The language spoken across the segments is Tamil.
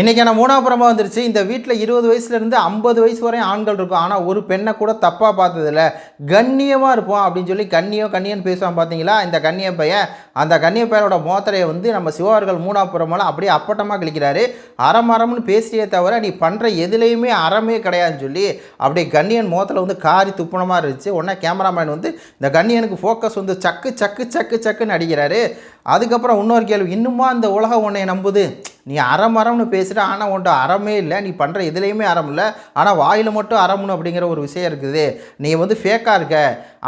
இன்றைக்கான மூணாபுரமாக வந்துருச்சு. இந்த வீட்டில் இருபது வயசுலேருந்து ஐம்பது வயசு வரையும் ஆண்கள் இருக்கும். ஆனால் ஒரு பெண்ணை கூட தப்பாக பார்த்ததில்ல. கண்ணியமாக இருப்போம் அப்படின்னு சொல்லி கண்ணியோ கண்ணியன்னு பேசுவான் பார்த்தீங்களா இந்த கண்ணிய பையன் அந்த கண்ணிய பையனோட மோத்தரையை வந்து நம்ம சிவார்கள் மூணாபுரமெல்லாம் அப்படியே அப்பட்டமாக கழிக்கிறாரு. அறம் அறம்னு பேசியே தவிர நீ பண்ணுற எதுலேயுமே அறமே கிடையாதுன்னு சொல்லி அப்படியே கண்ணியன் மோத்தில் வந்து காரி துப்புனமாக இருந்துச்சு. உடனே கேமராமேன் வந்து இந்த கண்ணியனுக்கு ஃபோக்கஸ் வந்து சக்கு சக்கு சக்கு சக்குன்னு அடிக்கிறாரு. அதுக்கப்புறம் இன்னொரு கேள்வி இன்னுமா இந்த உலகம் உன்னை நம்புது? நீ அறம் அறம்னு பேசுகிற ஆனால் உன்ட்ட அறமே இல்லை நீ பண்ணுற எதுலேயுமே அறம் இல்லை ஆனால் வாயில் மட்டும் அறம்னு அப்படிங்கிற ஒரு விஷயம் இருக்குது. நீ வந்து ஃபேக்காக இருக்க.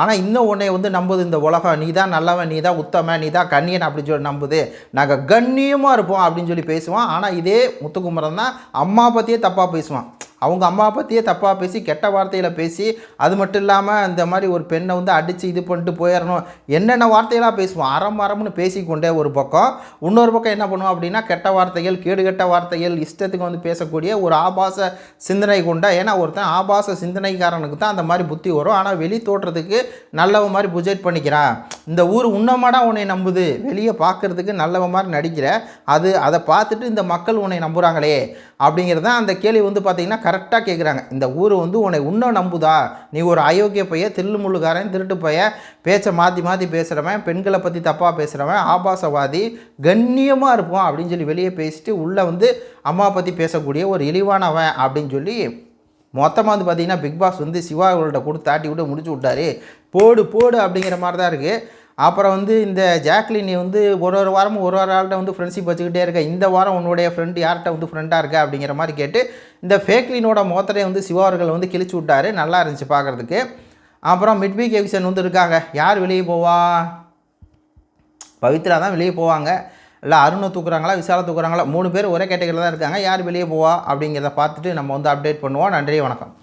ஆனால் இன்னும் உன்னை வந்து நம்புது இந்த உலகம். நீ தான் நல்லவன் நீ தான் உத்தமன் நீ தான் கண்ணியன் அப்படின்னு சொல்லி நம்புது. நாங்கள் கண்ணியமாக இருப்போம் அப்படின்னு சொல்லி பேசுவான் ஆனால் இதே முத்துக்குமரன் தான் அம்மா பற்றியே தப்பாக பேசுவான். அவங்க அம்மா பற்றியே தப்பாக பேசி கெட்ட வார்த்தையில் பேசி அது மட்டும் இல்லாமல் இந்த மாதிரி ஒரு பெண்ணை வந்து அடித்து இது பண்ணிட்டு போயிடணும். என்னென்ன வார்த்தையெல்லாம் பேசுவோம்? அறம் அறம்னு பேசிக்கொண்டே ஒரு பக்கம். இன்னொரு பக்கம் என்ன பண்ணுவோம் அப்படின்னா கெட்ட வார்த்தைகள் கேடுகெட்ட வார்த்தைகள் இஷ்டத்துக்கு வந்து பேசக்கூடிய ஒரு ஆபாச சிந்தனை கொண்ட ஏன்னா ஒருத்தன் ஆபாச சிந்தனைக்காரனுக்கு தான் அந்த மாதிரி புத்தி வரும். ஆனால் வெளி தோற்றத்துக்கு நல்லவ மாதிரி புஜெட் பண்ணிக்கிறான் இந்த ஊர் உன்னமாடா உன்னை நம்புது? வெளியே பார்க்குறதுக்கு நல்லவ மாதிரி நடிக்கிற. அது அதை பார்த்துட்டு இந்த மக்கள் உன்னை நம்புகிறாங்களே அப்படிங்கிறது தான் அந்த கேள்வி வந்து பார்த்திங்கன்னா கரெக்டாக கேட்குறாங்க இந்த ஊர் வந்து உன்னை இன்னும் நம்புதா? நீ ஒரு அயோக்கிய பைய தில்லு முள்ளுக்காரன் திருட்டு பைய பேச்சை மாற்றி மாற்றி பேசுகிறவன் பெண்களை பற்றி தப்பாக பேசுகிறவன் ஆபாசவாதி கண்ணியமாக இருப்போம் அப்படின்னு சொல்லி வெளியே பேசிட்டு உள்ளே வந்து அம்மா பற்றி பேசக்கூடிய ஒரு இழிவானவன் அப்படின்னு சொல்லி மொத்தமாக வந்து பார்த்திங்கன்னா பிக் பாஸ் வந்து சிவா அவர்கள்ட்ட கொடுத்து தாட்டி விட்டு முடிச்சு விட்டாரு. போடு போடு அப்படிங்கிற மாதிரி தான் இருக்குது அப்புறம் வந்து இந்த ஜாக்லின் நீ வந்து ஒரு ஒரு வாரமும் ஒரு ஒரு ஆள்கிட்ட வந்து ஃப்ரெண்ட்ஷிப் வச்சுக்கிட்டே இருக்க. இந்த வாரம் உன்னுடைய ஃப்ரெண்டு யார்கிட்ட வந்து ஃப்ரெண்டாக இருக்கா அப்படிங்கிற மாதிரி கேட்டு இந்த ஃபேக்லினோட மோத்தரை வந்து சிவா அவர்கள் வந்து கிழிச்சு விட்டாரு. நல்லா இருந்துச்சு பார்க்குறதுக்கு. அப்புறம் மிட் வீக் எவிஷன் வந்து இருக்காங்க. யார் வெளியே போவா? பவித்ரா தான் வெளியே போவாங்க. இல்லை அருணை தூக்குறாங்களா விசால தூக்குறாங்களா மூணு பேர் ஒரே கேட்டகரியில் தான் இருக்காங்க. யார் வெளியே போவா அப்படிங்கிறத பார்த்துட்டு நம்ம வந்து அப்டேட் பண்ணுவோம். நன்றி வணக்கம்.